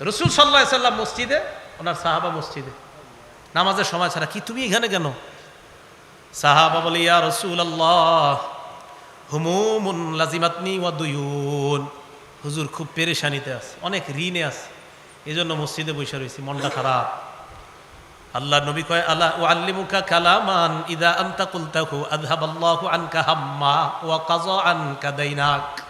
রসুল সাল্লাহ সাল্লাম মসজিদে, ওনার সাহাবা মসজিদে। নামাজের সময় ছাড়া কি তুমি এখানে কেন? সাহাবা বলে, ইয়া রসুল আল্লাহ হুমুমুন লাজিমাতনি ওয়া দুয়ুন। হুজুর খুব পেরেশানিতে আছে, অনেক ঋণে আছে। এই জন্য মসজিদে বসে রয়েছি, মনটা খারাপ। আল্লাহ নবী কয় আল্লাহ ও আল্লিমুকা কালামান ইদা আন্তা কুলতাহু আযহাবাল্লাহু আনকা হাম্মা ওয়া কাযা আনকা দাইনাক।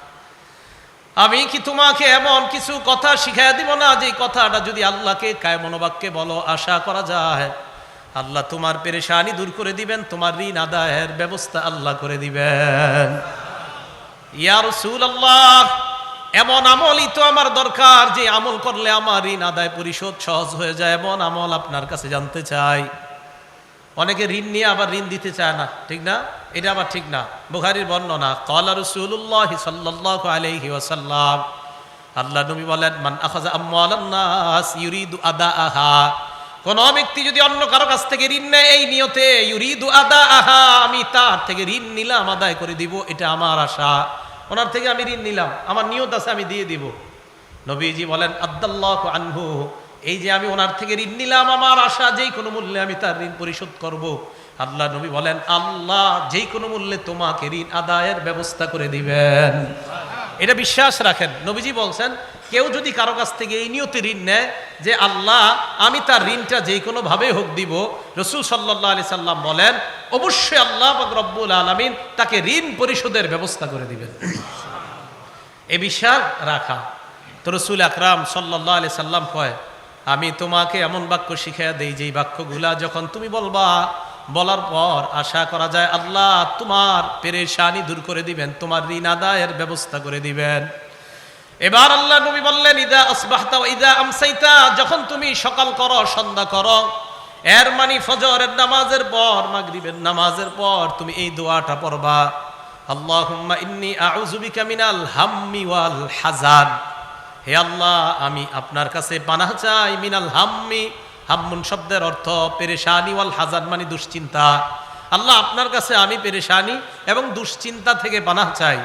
আমি কি তোমাকে এমন কিছু কথা শিখাই দিব না যে কথাটা যদি আল্লাহকে কায় মনোবাক্যে বলো, আশা করা যায়? আল্লাহ তোমার পেরেশানি দূর করে দিবেন, তোমার ঋণ আদায়ের ব্যবস্থা আল্লাহ করে দিবেন। ইয়ার সুল আল্লাহ এমন আমলই তো আমার দরকার যে আমল করলে আমার ঋণ আদায় পরিশোধ সহজ হয়ে যায়, এমন আমল আপনার কাছে জানতে চাই। অনেকে ঋণ নিয়ে আবার ঋণ দিতে চায় না। ঠিক না? এটা আবার ঠিক না। বুখারির বর্ণনা কলা রসুল্লাহ সাল্লাহ আলহি ওয়াসাল্লাম। আল্লাহ নবী বলেন, মান আদা আহা কোন ব্যক্তি যদি অন্য কারও কাছ থেকে ঋণ নেয়, এই নিয়তে ইউরিদু আদা আহা আমি তার থেকে ঋণ নিলাম, আদায় করে দিব, এটা আমার আশা। ওনার থেকে আমি ঋণ নিলাম, আমার নিয়ত আছে, আমি দিয়ে দিব। নবীজি বলেন আব্দাল্লাহ আনহু। এই যে আমি ওনার থেকে ঋণ নিলাম আমার আশা, যেই কোনো মূল্যে আমি তার ঋণ পরিশোধ করব। আল্লাহ নবী বলেন, আল্লাহ যেই কোনো মূল্যে তোমাকে ঋণ আদায়ের ব্যবস্থা করে দিবেন। এটা বিশ্বাস রাখেন। নবীজি বলছেন, কেউ যদি কারও কাছ থেকে এই নিয়তে ঋণ নেয় যে, আল্লাহ, আমি তার ঋণটা যে কোনো ভাবে হোক দিব। রসুল সাল্লাহ আলি সাল্লাম বলেন, অবশ্যই আল্লাহ রব্বুল আলমিন তাকে ঋণ পরিশোধের ব্যবস্থা করে দিবেন। এ বিশ্বাস রাখা। তো রসুল আকরাম সাল্লাহ আলি সাল্লাম কয় আমি তোমাকে এমন বাক্য শিখাইয়া দেই, যেই বাক্যগুলা যখন তুমি বলবা, বলার পর আশা করা যায় আল্লাহ তোমার পেরেশানি দূর করে দিবেন, তোমার ঋণ আদায়ের ব্যবস্থা করে দিবেন। এবার আল্লাহ নবী বললেন, ইদা আসবাহতা ইদা আমসাইতা যখন তুমি সকাল করো, সন্ধ্যা করো, এর মানে ফজরের নামাজের পর, মাগরিবের নামাজের পর তুমি এই দোয়াটা পড়বা, আল্লাহুম্মা ইন্নি আউযু বিকা মিনাল হাম্মি ওয়াল হাজান হে আল্লাহ, আমি আপনার কাছে পানাহ চাই, মিনাল হাম্মি। হাম্মুন শব্দের অর্থ পেরেশানি, ওয়াল হাজান মানে দুশ্চিন্তা। আল্লাহ আপনার কাছে আমি পেরেশানি এবং দুশ্চিন্তা থেকে পানাহ চাই।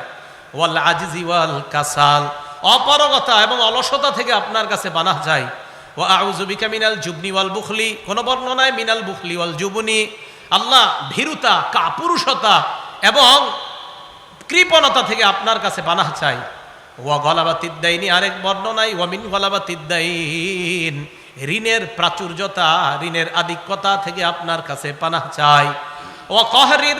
ওয়াল আজিজি ওয়াল কাসাল, অপারগতা এবং অলসতা থেকে আপনার কাছে বানাহ যায় ও আউজুবিকা মিনাল জুবনি ওয়াল বুখলি, কোন বর্ণনায় মিনাল বুখলি ওয়াল জুবনি। আল্লাহ ভীরুতা, কাপুরুষতা এবং কৃপণতা থেকে আপনার কাছে বানাহ চাই। ওয়া গলাবা তিদ্দাইনি আরেক বর্ণনায় ওয়ামিন গলাবা তিদ্দাইন ঋণের প্রাচুর্যতা, ঋণের আধিক্যতা থেকে আপনার কাছে পানাহ চাই। ও কহরির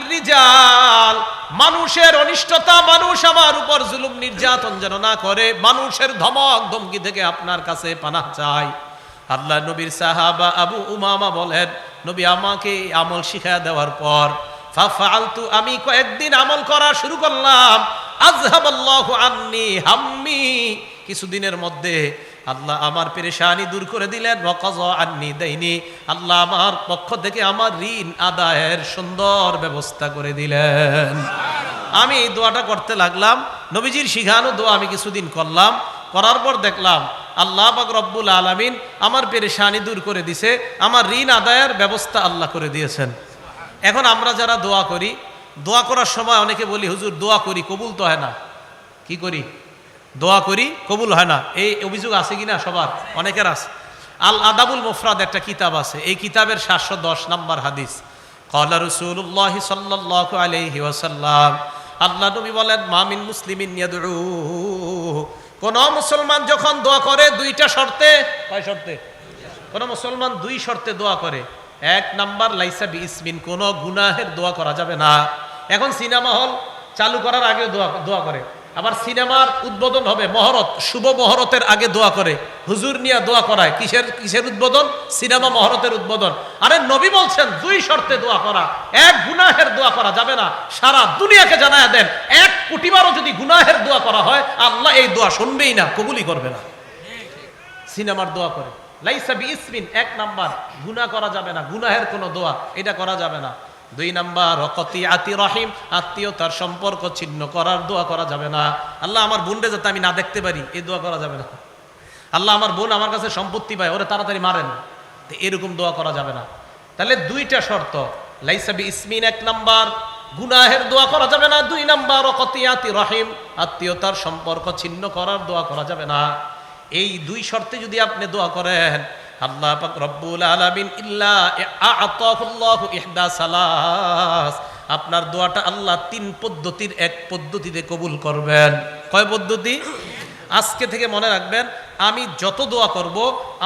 মানুষের অনিষ্টতা, মানুষ আমার উপর জুলুম নির্যাতন যেন না করে, মানুষের ধমক, ধমকি থেকে আপনার কাছে পানাহ চাই। আল্লাহ নবীর সাহাবা আবু উমামা বলেন, নবী আমাকে আমল শিখা দেওয়ার পর ফালতু আমি কয়েকদিন আমল করা শুরু করলাম আন্নি হাম্মি। কিছুদিনের মধ্যে আল্লাহ আমার পেরেশানি দূর করে দিলেন। আন্নি দেয়নি আল্লাহ আমার পক্ষ থেকে আমার ঋণ আদায়ের সুন্দর ব্যবস্থা করে দিলেন। আমি এই দোয়াটা করতে লাগলাম। নবীজির শিখানো দোয়া আমি কিছুদিন করলাম। করার পর দেখলাম, আল্লাহ পাক রব্বুল আলমিন আমার পেরেশানি দূর করে দিছে। আমার ঋণ আদায়ের ব্যবস্থা আল্লাহ করে দিয়েছেন। এখন আমরা যারা দোয়া করি দোয়া করার সময় অনেকে বলি, হুজুর, দোয়া করি, কবুল তো হয় না। কি করি? দোয়া করি, কবুল হয় না। এই অভিযোগ আছে কিনা সবার? অনেকের আছে। আল আদাবুল মুফরাদ একটা কিতাব আছে। এই কিতাবের সাতশো দশ নম্বর হাদিস। কলা রসুল্লাহ সাল্লাহ আলহি ওয়াসাল্লাম, আল্লাহ নবী বলেন মামিন মুসলিমিন কোন মুসলমান যখন দোয়া করে, দুইটা শর্তে, কয় শর্তে? কোন মুসলমান দুই শর্তে দোয়া করে। এক নাম্বার, লাইসা বি ইসমিন কোন গুনাহের দোয়া করা যাবে না। এখন সিনেমা হল চালু করার আগে দোয়া দোয়া করে। আবার সিনেমার উদ্বোধন হবে মহরত, শুভ মহরতের আগে দোয়া করে। হুজুর নিয়ে দোয়া করায়। কিসের কিসের উদ্বোধন? সিনেমা মহরতের উদ্বোধন। আরে নবী বলছেন, দুই শর্তে দোয়া করা। এক, গুনাহের দোয়া করা যাবে না। সারা দুনিয়াকে জানায় দেন। এক কোটিবারও যদি গুনাহের দোয়া করা হয়, আল্লাহ এই দোয়া শুনবেই না কবুলি করবে না। সিনেমার দোয়া করে। এক নাম্বার। করা যাবে না, গুনাহের কোনো দোয়া, এটা করা যাবে না। দুই নাম্বার রকতি আতি রহিম, আত্মীয়তার সম্পর্ক ছিন্ন করার দোয়া করা যাবে না। আল্লাহ আমার যাতে আমি না দেখতে পারি দোয়া করা যাবে না। আল্লাহ আমার বোন আমার কাছে সম্পত্তি পায়, ওরে তাড়াতাড়ি মারেন। এরকম দোয়া করা যাবে না। তাহলে দুইটা শর্ত লাইসাবি ইসমিন এক নাম্বার। গুনাহের দোয়া করা যাবে না। দুই নাম্বার রকতি আতি রহিম, আত্মীয়তার সম্পর্ক ছিন্ন করার দোয়া করা যাবে না। এই দুই শর্তে যদি আপনি দোয়া করেন, আল্লাহ পাক রব্বুল আলামিন ইল্লা আতাহুল্লাহু ইহদা সালাস, আপনার দোয়াটা আল্লাহ তিন পদ্ধতির এক পদ্ধতিতে কবুল করবেন। কয় পদ্ধতি? আজকে থেকে মনে রাখবেন, আমি যত দোয়া করব,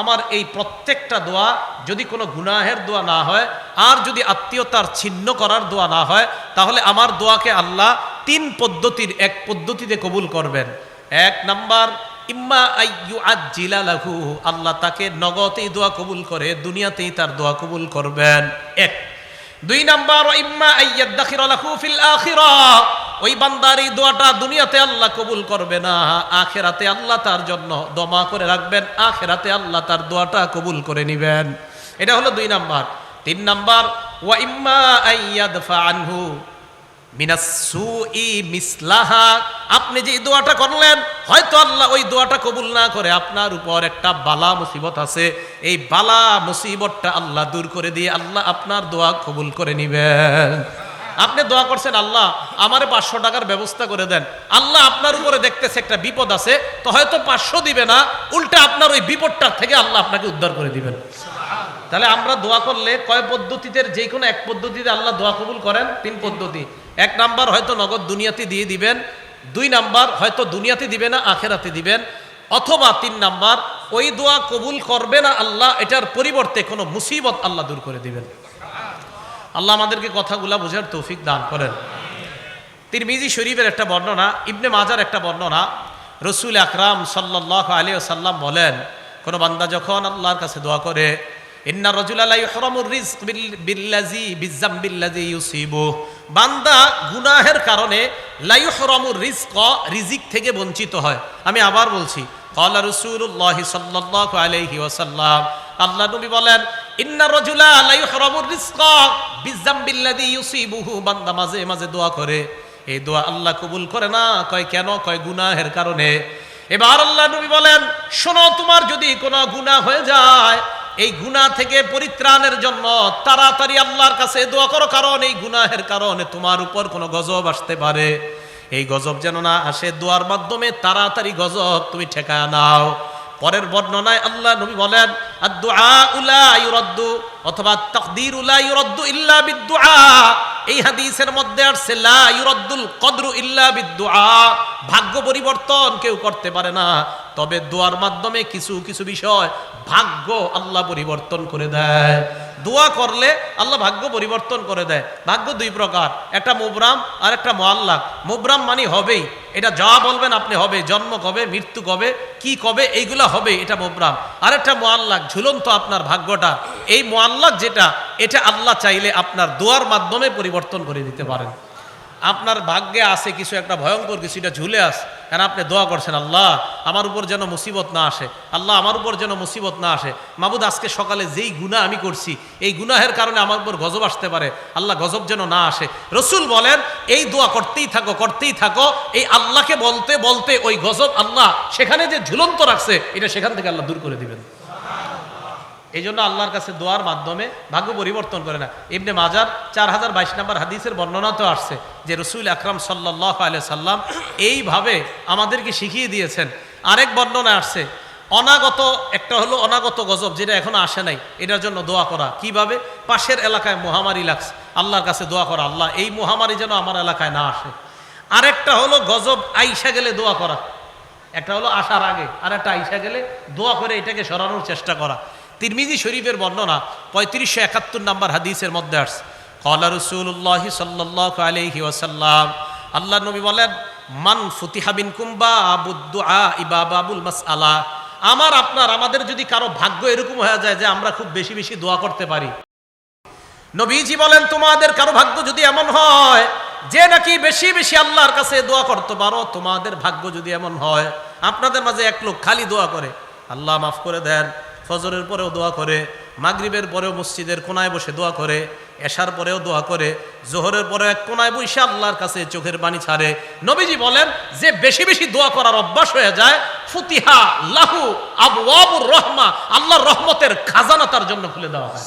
আমার এই প্রত্যেকটা দোয়া যদি কোনো গুনাহের দোয়া না হয়, আর যদি আত্মীয়তার ছিন্ন করার দোয়া না হয়, তাহলে আমার দোয়াকে আল্লাহ তিন পদ্ধতির এক পদ্ধতিতে কবুল করবেন। এক নাম্বার ইম্মা আইয়ু লাহু, আল্লাহ তাকে নগতেই দোয়া কবুল করে, দুনিয়াতেই তার দোয়া কবুল করবেন। এক। দুই নাম্বার ইম্মা আইয়াদাখির লাহু ফিল আখিরাহ ওই বান্দার এই দোয়াটা দুনিয়াতে আল্লাহ কবুল করবে না, আখেরাতে আল্লাহ তার জন্য দমা করে রাখবেন, আখেরাতে আল্লাহ তার দোয়াটা কবুল করে নিবেন। এটা হলো দুই নাম্বার। তিন নাম্বার ওয়া ইম্মা আইয়াদফা আনহু মিনাসুই মিসলাহা আপনি যে দোয়াটা করলেন, হয়তো আল্লাহ ওই দোয়াটা কবুল না করে আপনার উপর একটা বালা মুসিবত আছে। এই বালা মুসিবতটা আল্লাহ দূর করে দিয়ে আল্লাহ আপনার দোয়া কবুল করে নিবেন। আপনি দোয়া করছেন, আল্লাহ আমারে পাঁচশো টাকার ব্যবস্থা করে দেন। আল্লাহ আপনার উপরে দেখতেছে একটা বিপদ আছে, তো হয়তো পাঁচশো দিবে না, উল্টা আপনার ওই বিপদটার থেকে আল্লাহ আপনাকে উদ্ধার করে দিবেন। তাহলে আমরা দোয়া করলে কয় পদ্ধতিতে, যে কোনো এক পদ্ধতিতে আল্লাহ দোয়া কবুল করেন? তিন পদ্ধতি। এক নাম্বার হয়তো নগদ দুনিয়াতে দিয়ে দিবেন, দুই নাম্বার হয়তো দুনিয়াতে দিবে না, আখেরাতে দিবেন, অথবা তিন নাম্বার, ওই দোয়া কবুল করবে না আল্লাহ, এটার পরিবর্তে কোনো মুসিবত আল্লাহ দূর করে দিবেন। আল্লাহ আমাদেরকে কথাগুলা বোঝার তৌফিক দান করেন। তিরমিজি শরীফের একটা বর্ণনা, ইবনে মাজার একটা বর্ণনা, রসুল আকরাম সাল্লাহ আলী সাল্লাম বলেন, কোনো বান্দা যখন আল্লাহর কাছে দোয়া করে ইন্না রজুল আলাই হরমুর রিজক বিল্লাজি বিজাম বিল্লাজি ইউসিবু। বান্দা গুনাহের কারণে লাইহরমুর রিজক রিজিক থেকে বঞ্চিত হয়। আমি আবার বলছি কলা রসুল্লাহ সাল্লাহ আলাইহি ওয়াসাল্লাম। আল্লাহ নবী বলেন, ইন্না রজুলা লাইহরমুর রিজক বিজাম বিল্লাজি ইউসিবুহু। বান্দা মাঝে মাঝে দোয়া করে। এই দোয়া আল্লাহ কবুল করে না, কয় কেন, কয় গুনাহের কারণে। এবার আল্লাহ নবী বলেন, শোনো, তোমার যদি কোনো গুনাহ হয়ে যায় এই গুনাহ থেকে পরিত্রাণের জন্য তাড়াতাড়ি আল্লাহর কাছে দোয়া করো, কারণ এই গুনাহের কারণে তোমার উপর কোনো গজব আসতে পারে। এই গজব যেন না আসে, দোয়ার মাধ্যমে তাড়াতাড়ি গজব তুমি ঠেকা নাও। পরের বর্ণনায় আল্লাহ নবী বলেন আদ্দু আ উলা ইউরাদ্দু অথবা তাকদীর উলা ইউরাদ্দু ইল্লা বিদ-দুআ এই হাদিসের মধ্যে আসছে, লা ইউরাদ্দুল কদরু ইল্লা বিদ-দুআ। ভাগ্য পরিবর্তন কেউ করতে পারে না। তবে দোয়ার মাধ্যমে কিছু কিছু বিষয় ভাগ্য আল্লাহ পরিবর্তন করে দেয়। দোয়া করলে আল্লাহ ভাগ্য পরিবর্তন করে দেয়। ভাগ্য দুই প্রকার, একটা মুবরাম আর একটা মোয়াল্লাক মুবরাম মানে হবেই, এটা যা বলবেন আপনি হবে, জন্ম কবে, মৃত্যু কবে, কি কবে, এইগুলো হবে, এটা মুবরাম। আর একটা মোয়াল্লাক ঝুলন্ত আপনার ভাগ্যটা। এই মোয়াল্লাক যেটা, এটা আল্লাহ চাইলে আপনার দোয়ার মাধ্যমে পরিবর্তন করে দিতে পারেন। আপনার ভাগ্যে আছে কিছু একটা ভয়ঙ্কর কিছু এটা ঝুলে আস কেন আপনি দোয়া করছেন, আল্লাহ, আমার উপর যেন মুসিবত না আসে, আল্লাহ, আমার উপর যেন মুসিবত না আসে। মাবুদ আজকে সকালে যেই গুণা আমি করছি, এই গুনাহের কারণে আমার উপর গজব আসতে পারে, আল্লাহ, গজব যেন না আসে। রসুল বলেন, এই দোয়া করতেই থাকো করতেই থাকো, এই আল্লাহকে বলতে বলতে ওই গজব আল্লাহ সেখানে যে ঝুলন্ত রাখছে, এটা সেখান থেকে আল্লাহ দূর করে দিবেন। এই জন্য আল্লাহর কাছে দোয়ার মাধ্যমে ভাগ্য পরিবর্তন করে না। ইবনে মাজার চার হাজার বাইশ নম্বর হাদিসের তো আসছে যে রসুল আকরাম সাল্লাহ আলিয়া সাল্লাম এইভাবে আমাদেরকে শিখিয়ে দিয়েছেন। আরেক বর্ণনা আসছে, অনাগত, একটা হলো অনাগত গজব যেটা এখনও আসে নাই, এটার জন্য দোয়া করা। কীভাবে? পাশের এলাকায় মহামারী লাগছে, আল্লাহর কাছে দোয়া করা। আল্লাহ, এই মহামারী যেন আমার এলাকায় না আসে। আরেকটা হলো গজব, আইসা গেলে দোয়া করা। একটা হলো আসার আগে আর একটা আইসা গেলে দোয়া করে এটাকে সরানোর চেষ্টা করা। তিরমিজি শরীফের বর্ণনা পঁয়ত্রিশশো একাত্তর নাম্বার হাদিসের মধ্যে আসছে। কলা রসুল্লাহ সাল্লাহ আলহি ওয়াসাল্লাম আল্লাহ নবী বলেন, মান ফুতিহাবিন কুম্বা আবুদ্দুআ ইবা বাবুল মাস আলা আমার, আপনার, আমাদের যদি কারও ভাগ্য এরকম হয়ে যায় যে আমরা খুব বেশি বেশি দোয়া করতে পারি। নবীজি বলেন, তোমাদের কারও ভাগ্য যদি এমন হয়, যে নাকি বেশি বেশি আল্লাহর কাছে দোয়া করতে পারো, তোমাদের ভাগ্য যদি এমন হয়, আপনাদের মাঝে এক লোক খালি দোয়া করে। আল্লাহ মাফ করে দেন। ফজরের পরেও দোয়া করে মাগরিবের পরেও মসজিদের কোনায় বসে দোয়া করে এশার পরেও দোয়া করে জোহরের পরে এক কোনায় বসে আল্লাহর কাছে চোখের পানি ছাড়ে। নবীজি বলেন যে বেশি বেশি দোয়া করার অভ্যাস হয়ে যায় ফুতিহা লাহু আবু আবুর রহমা আল্লাহর রহমতের খাজানা তার জন্য খুলে দেওয়া হয়।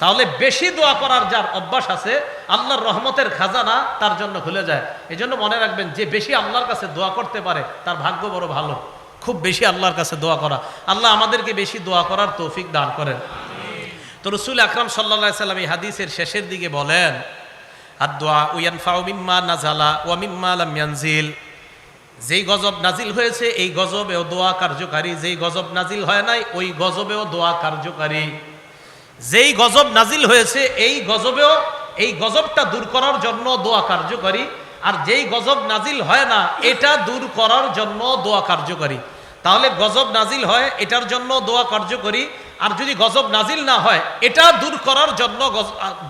তাহলে বেশি দোয়া করার যার অভ্যাস আছে আল্লাহর রহমতের খাজানা তার জন্য খুলে যায়। এই জন্য মনে রাখবেন যে বেশি আল্লাহর কাছে দোয়া করতে পারে তার ভাগ্য বড় ভালো। খুব বেশি আল্লাহর কাছে দোয়া করা। আল্লাহ আমাদেরকে বেশি দোয়া করার তৌফিক দান করেন। তো রসুল আকরাম সাল্লা সাল্লাম এই হাদিসের শেষের দিকে বলেন আদোয়া উয়ানফাউ মিম্মা নাজালা ওয়া মিম্মা ইয়ানজিল। যেই গজব নাজিল হয়েছে, এই গজবেও দোয়া কার্যকারী। যেই গজব নাজিল হয় নাই, ওই গজবেও দোয়া কার্যকারী। যেই গজব নাজিল হয়েছে, এই গজবেও, এই গজবটা দূর করার জন্য দোয়া কার্যকারী। আর যেই গজব নাজিল হয় না, এটা দূর করার জন্য দোয়া কার্যকারী। তাহলে গজব নাজিল হয়, এটার জন্য দোয়া কার্যকরী। আর যদি গজব নাজিল না হয়, এটা দূর করার জন্য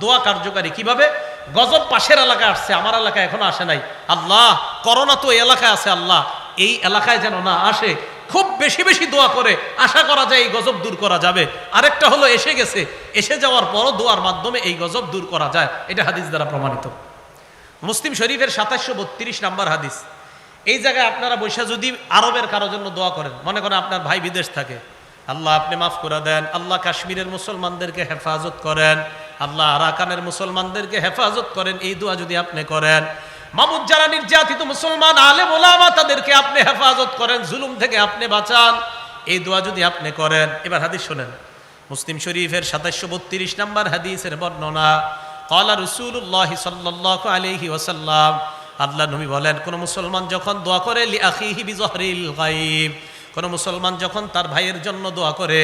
দোয়া কার্যকারী। কীভাবে? গজব পাশের এলাকায় আসছে, আমার এলাকায় এখনও আসে নাই। আল্লাহ, করোনা তো এলাকায় আছে আল্লাহ। এই এলাকায় যেন না আসে, খুব বেশি বেশি দোয়া করে, আশা করা যায় এই গজব দূর করা যাবে। আরেকটা হলো, এসে গেছে। এসে যাওয়ার পরও দোয়ার মাধ্যমে এই গজব দূর করা যায়। এটা হাদিস দ্বারা প্রমাণিত। মুসলিম শরীফের সাতাশশো বত্রিশ নাম্বার হাদিস। এই জায়গায় আপনারা বৈশা যদি আরবের কারোর জন্য দোয়া করেন, মনে করেন আপনার ভাই বিদেশ থাকে। আল্লাহ, আপনি মাফ করে দেন। আল্লাহ কাশ্মীরের মুসলমানদেরকে হেফাজত করেন। আল্লাহ আরাকানের মুসলমানদেরকে হেফাজত করেন। এই দোয়া যদি আপনি করেন, মামুদ যারা নির্যাতিত মুসলমান আলে ওলামা, তাদেরকে আপনি হেফাজত করেন। জুলুম থেকে আপনি বাঁচান। এই দোয়া যদি আপনি করেন, এবার হাদিস শোনেন। মুসলিম শরীফের সাতাশশো বত্রিশ নম্বর হাদিসের বর্ণনা কলা রসুল্লাহ সাল্লাহ আলহি ওসাল্লাম আল্লাহ নবী বলেন, কোন মুসলমান যখন দোয়া করে কোন মুসলমান যখন তার ভাইয়ের জন্য দোয়া করে,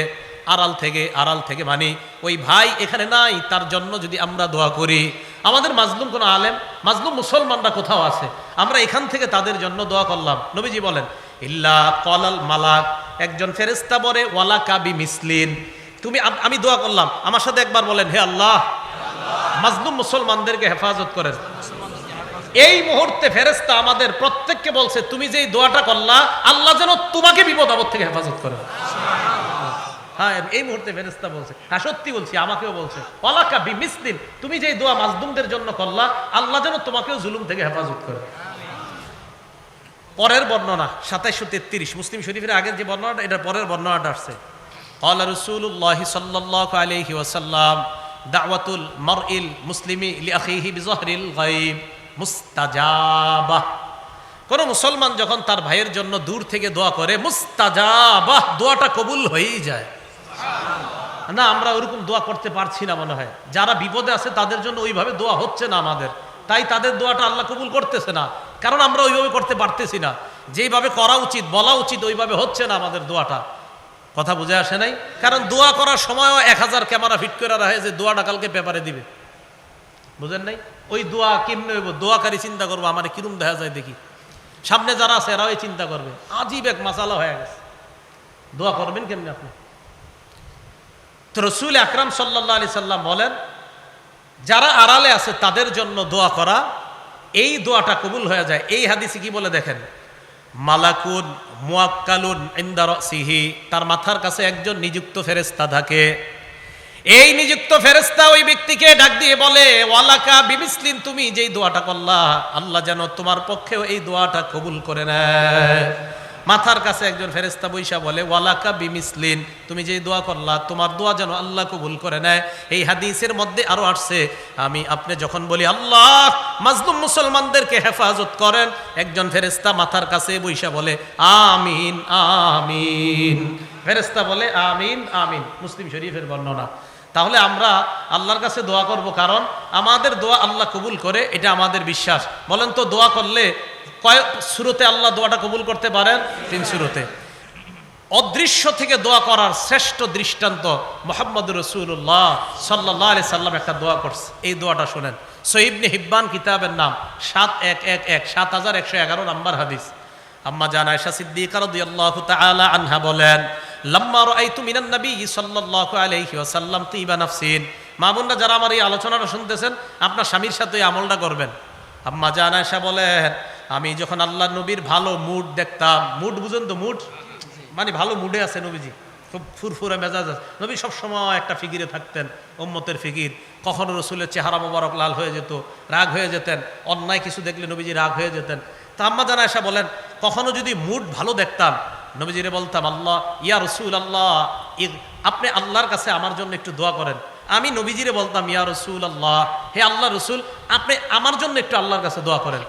আড়াল থেকে আড়াল থেকে মানি ওই ভাই এখানে নাই, তার জন্য যদি আমরা দোয়া করি। আমাদের মাজলুম কোনো আলেম, মাজলুম মুসলমানরা কোথাও আছে? আমরা এখান থেকে তাদের জন্য দোয়া করলাম। নবীজি বলেন, ইল্লা কলাল মালাক একজন ফেরেস্তা বলে ওয়ালা কাবি মিসলিন তুমি আমি দোয়া করলাম। আমার সাথে একবার বলেন, হে আল্লাহ মজলুম মুসলমানদেরকে হেফাজত করে। এই মুহূর্তে ফেরেস্তা আমাদের প্রত্যেককে বলছে, তুমি যেই দোয়াটা করলা, আল্লাহ যেন তোমাকে বিপদ আপদ থেকে হেফাজত করে। হ্যাঁ এই মুহূর্তে ফেরেস্তা বলছে হ্যাঁ সত্যি বলছি, আমাকেও বলছে অলাকা বিমিসলিন, তুমি যেই দোয়া মাজদুমদের জন্য করলা, আল্লাহ যেন তোমাকেও জুলুম থেকে হেফাজত করে। পরের বর্ণনা সাতাইশো তেত্রিশ, মুসলিম শরীফের আগের যে বর্ণনাটা এটা পরের বর্ণনাটা আসছে। আল্লাহ রসুল্লাহ সাল্লাহ আলহি ওয়াসাল্লাম দাওয়াতুল মরইল মুসলিমি মুসলিম কোন মুসলমান যখন তার ভাইয়ের জন্য দূর থেকে দোয়া করে মুস্তাজাবাহ দোয়াটা কবুল হয়েই যায়। না, আমরা ওরকম দোয়া করতে পারছি না মনে হয়। যারা বিপদে আছে, তাদের জন্য ওইভাবে দোয়া হচ্ছে না আমাদের। তাই তাদের দোয়াটা আল্লাহ কবুল করতেছে না। কারণ আমরা ওইভাবে করতে পারতেছি না। যেইভাবে করা উচিত, বলা উচিত, ওইভাবে হচ্ছে না আমাদের দোয়াটা। কথা বুঝে আসে নাই। কারণ দোয়া করার সময়ও এক হাজার ক্যামেরা ফিট করে রাখে যে দোয়াটা কালকে পেপারে দিবে। বুঝেন নাই? ওই দোয়া কেমনে হইব? দোয়াকারী চিন্তা করব, আমার কিরম দেখা যায় দেখি। সামনে যারা আছে এরাও চিন্তা করবে। আজীব এক মাসালা হয়ে গেছে। দোয়া করবেন কেমনি আপনি? তো রসুল আকরাম সাল্লাহ আলি সাল্লাম বলেন, যারা আড়ালে আছে তাদের জন্য দোয়া করা, এই দোয়াটা কবুল হয়ে যায়। এই হাদিসে কি বলে দেখেন? মালাকুন মুয়াক্কালুন ইন্দার সিহি তার মাথার কাছে একজন নিযুক্ত ফেরেস্তা থাকে। এই নিযুক্ত ফেরেস্তা ওই ব্যক্তিকে ডাক দিয়ে বলে, ওয়ালাকা বিমিসলিন, তুমি যেই দোয়াটা করলা, আল্লাহ যেন তোমার পক্ষেও এই দোয়াটা কবুল করে নেয়। মাথার কাছে একজন ফেরেস্তা বৈশা বলে, ওয়ালাকা বিমিসলিন, তুমি যেই দোয়া করলা, তোমার দোয়া যেন আল্লাহ কবুল করে নেয়। এই হাদিসের মধ্যে আরও আসছে, আমি আপনি যখন বলি, আল্লাহ, মাজলুম মুসলমানদেরকে হেফাজত করেন, একজন ফেরেস্তা মাথার কাছে বৈশা বলে, আমিন আমিন। ফেরেস্তা বলে, আমিন আমিন। মুসলিম শরীফের বর্ণনা। তাহলে আমরা আল্লাহর কাছে দোয়া করব, কারণ আমাদের দোয়া আল্লাহ কবুল করে, এটা আমাদের বিশ্বাস। বলেন তো, দোয়া করলে কয় সুরতে আল্লাহ দোয়াটা কবুল করতে পারেন? তিন সুরতে। অদৃশ্য থেকে দোয়া করার শ্রেষ্ঠ দৃষ্টান্ত মোহাম্মদ রসুল্লাহ সাল্লাহ আলি সাল্লাম একটা দোয়া করছে। এই দোয়াটা শোনেন। সহিবনে হিব্বান কিতাবের নাম, সাত এক এক এক, সাত হাজার একশো এগারো নাম্বার হাদিস। আম্মা জান আয়সা সিদ্দিকা রাদিয়াল্লাহু আনহা বলেন লাম্মা রাআইতু মিনান নবী সাল্লাল্লাহু আলাইহি ওয়াসাল্লাম তিবা নাফসিন। মা বোনরা যারা আমার এই আলোচনাটা শুনতেছেন, আপনার স্বামীর সাথে এই আমলটা করবেন। আম্মা জান আয়সা বলেন, আমি যখন আল্লাহ নবীর ভালো মুড দেখতাম, মুড বুঝেন তো মুড? মানে ভালো মুডে আছে নবীজি, খুব ফুরফুরে মেজাজ আছে। নবী সবসময় একটা ফিকিরে থাকতেন ওম্মতের ফিকির। কখনো রসুলের চেহারা মোবারক লাল হয়ে যেত, রাগ হয়ে যেতেন, অন্যায় কিছু দেখলে নবীজি রাগ হয়ে যেতেন। তা আম্মা জানা এসা বলেন, কখনো যদি মুড ভালো দেখতাম নবীজিরে বলতাম, আল্লাহ, ইয়া রসুল আল্লাহ আপনি আল্লাহর কাছে আমার জন্য একটু দোয়া করেন। আমি নবীজিরে বলতাম, ইয়া রসুল আল্লাহ হে আল্লাহ রসুল, আপনি আমার জন্য একটু আল্লাহর কাছে দোয়া করেন।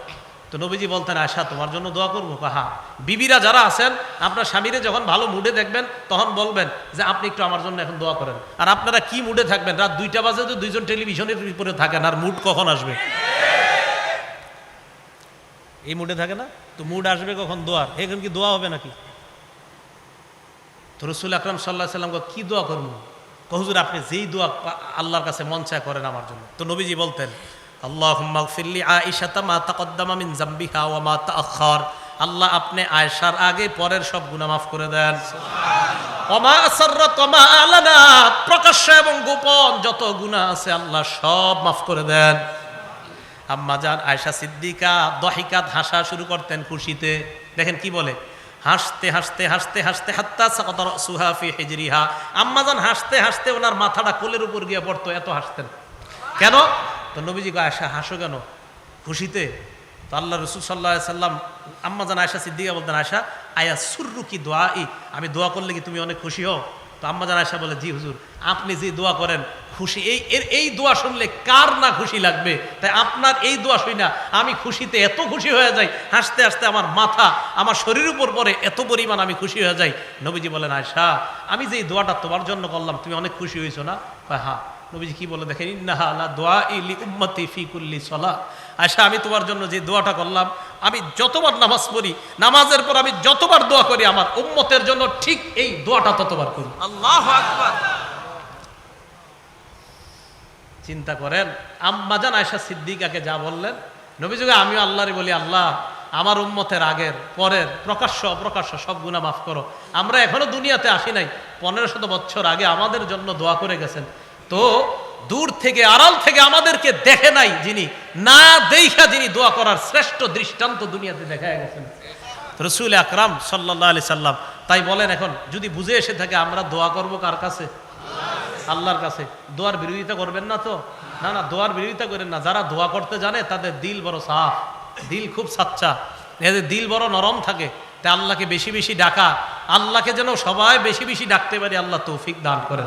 তো নবীজি বলতেন আয়সা তোমার জন্য দোয়া করব? কাহা বিবিরা যারা আছেন, আপনার স্বামীরে যখন ভালো মুডে দেখবেন, তখন বলবেন যে, আপনি একটু আমার জন্য এখন দোয়া করেন। আর আপনারা কি মুডে থাকবেন? রাত দুইটা বাজে তো দুইজন টেলিভিশনের উপরে থাকেন, আর মুড কখন আসবে? এই মুডে থাকে না? তো মুড আসবে কখন? দোয়ার। এখন কি দোয়া হবে নাকি? তো রসুল আকরাম সাল্লাহ সাল্লামকে কী দোয়া করব? কহুজুর আপনি যেই দোয়া আল্লাহর কাছে মন চায় করেন আমার জন্য। তো নবীজি বলতেন আল্লাহ মাগফিরলি আয়েশাতা মা তাকদ্দামা মিন জাম্বিহা ওয়া মা তাআখার। আল্লাহ আপনি আয়েশার আগে পরের সব গুনাহ মাফ করে দেন। ওমা আসররাত ওমা আলানা। প্রকাশ্য এবং গোপন যত গুনাহ আছে আল্লাহ সব মাফ করে দেন। আম্মা জান আয়সা সিদ্দিকা দহিকাত হাসা শুরু করতেন খুশিতে। দেখেন কি বলে? হাসতে হাসতে হাসতে হাসতে, হাত্তা সাকতার সুহাফি হেজরিহা। আম্মা জান হাসতে হাসতে ওনার মাথাটা কোলের উপর গিয়ে পড়তো, এত হাসতেন। কেন? তো নবীজি গো আয়সা, হাসো কেন? খুশিতে? তো আল্লাহ রসুল সাল্লাহ সাল্লাম আম্মা জান আয়সা সিদ্দিকা বলতেন, আয়সা, আয়া সুররু কি দোয়া ই আমি দোয়া করলে কি তুমি অনেক খুশি হও? তো আম্মা জান আয়সা বলে, জি হুজুর, আপনি যে দোয়া করেন খুশি। এই, এর, এই দোয়া শুনলে কার না খুশি লাগবে? তাই আপনার এই দোয়া শুই না, আমি খুশিতে এত খুশি হয়ে যাই, হাসতে হাসতে আমার মাথা, আমার শরীর উপর পরে এত পরিমাণ আমি খুশি হয়ে যাই। নবীজি বলেন আয়সা আমি যে দোয়াটা তোমার জন্য করলাম, তুমি অনেক খুশি হয়েছো না? হ্যাঁ নবীজি কি বলে দেখেন ইন্নাহা দোয়া ইলি উম্মতি ফি কুল্লি সলা। আয়সা আমি তোমার জন্য যে দোয়াটা করলাম, আমি যতবার নামাজ পড়ি, নামাজের পর আমি যতবার দোয়া করি, আমার উম্মতের জন্য ঠিক এই দোয়াটা ততবার করি। আল্লাহ আকবার। চিন্তা করেন। আম্মাজান আয়সা সিদ্দিকাকে যা বললেন নবীযুগে আমিও আল্লাহরে বলি, আল্লাহ, আমার উম্মতের আগের, পরের, প্রকাশ্য, অপ্রকাশ্য সব গুণা মাফ করো। আমরা এখনও দুনিয়াতে আসি নাই, পনেরো শত বছর আগে আমাদের জন্য দোয়া করে গেছেন। তো দূর থেকে, আড়াল থেকে আমাদেরকে দেখে নাই যিনি, না দেখা যিনি দোয়া করার শ্রেষ্ঠ দৃষ্টান্ত দুনিয়াতে দেখা গেছেন। রসুল আকরাম সাল্লাহ আলি সাল্লাম তাই বলেন এখন, যদি বুঝে এসে থাকে আমরা দোয়া করব কার কাছে? আল্লাহর কাছে। দোয়ার বিরোধিতা করবেন না তো? না না, দোয়ার বিরোধিতা করেন না। যারা দোয়া করতে জানে, তাদের দিল বড় সাফ। দিল খুব সাচ্চা। এদের দিল বড় নরম থাকে তাই আল্লাহকে বেশি বেশি ডাকা। আল্লাহকে যেন সবাই বেশি বেশি ডাকতে পারি, আল্লাহ তৌফিক দান করেন।